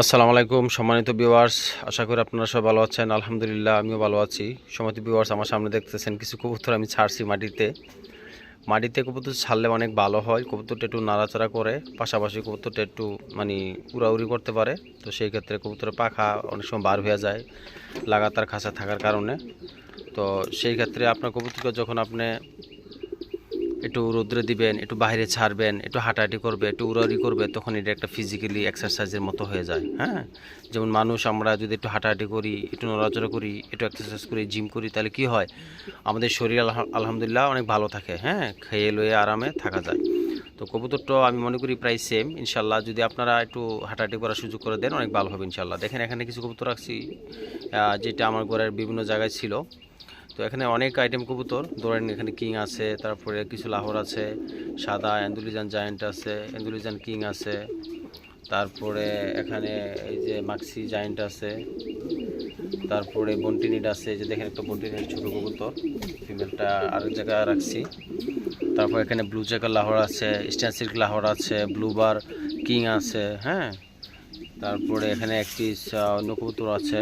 আসসালামু আলাইকুম, সম্মানিত ভিউয়ার্স আশা করি আপনারা সবাই ভালো আছেন। আলহামদুলিল্লাহ, আমিও ভালো আছি। সম্মানিত ভিউয়ার্স আমার সামনে দেখতেছেন কিছু কবুতর আমি ছাড়ছি মাটিতে। মাটিতে কবুতর ছাড়লে অনেক ভালো হয়, কবুতরটা একটু নাড়াচাড়া করে, পাশাপাশি কবুতরটা একটু মানে উড়াউড়ি করতে পারে। তো সেই ক্ষেত্রে কবুতরের পাখা অনেক সময় বার হয়ে যায়, লাগাতার খাঁচা থাকার কারণে। তো সেই ক্ষেত্রে আপনার কবুতরকে যখন আপনি একটু রোদ্রে দিবেন, একটু বাইরে ছাড়বেন, একটু হাঁটাহাঁটি করবে, একটু উড়াউড়ি করবে, তখন এটা একটা ফিজিক্যালি এক্সারসাইজের মতো হয়ে যায় হ্যাঁ? যেমন মানুষ, আমরা যদি একটু হাঁটাহাঁটি করি, একটু নড়াচড়া করি, একটু এক্সারসাইজ করি জিম করি, তাহলে কি হয়? আমাদের শরীর আলহা- আলহামদুলিল্লাহ অনেক ভালো থাকে হ্যাঁ? খেয়ে লয়ে আরামে থাকা যায়। তো কবুতরটা আমি মনে করি প্রায় সেম ইনশাল্লাহ যদি আপনারা একটু হাঁটাহাঁটি করার সুযোগ করে দেন, অনেক ভালো হবে ইনশাল্লাহ দেখেন, এখানে কিছু কবুতর রাখছি যেটা আমার ঘরের বিভিন্ন জায়গায় ছিল। তো এখানে অনেক আইটেম কবুতর। ধরেন এখানে কিং আছে, তারপরে কিছু লাহোর আছে, সাদা এন্দুলিজান জায়েন্ট আছে এন্দুলিজান কিং আছে, তারপরে এখানে এই যে মাক্সি জায়েন্ট আছে, তারপরে বন্টিনিড আছে যে দেখেন একটা বন্টিনিড ছোটো কবুতর ফিমেলটা আরেক জায়গায় রাখছি। তারপর এখানে ব্লু জ্যাকের লাহোর আছে স্ট্যান সিল্ক লাহোর আছে ব্লুবার কিং আছে হ্যাঁ? তারপরে এখানে একটি কবুতর আছে।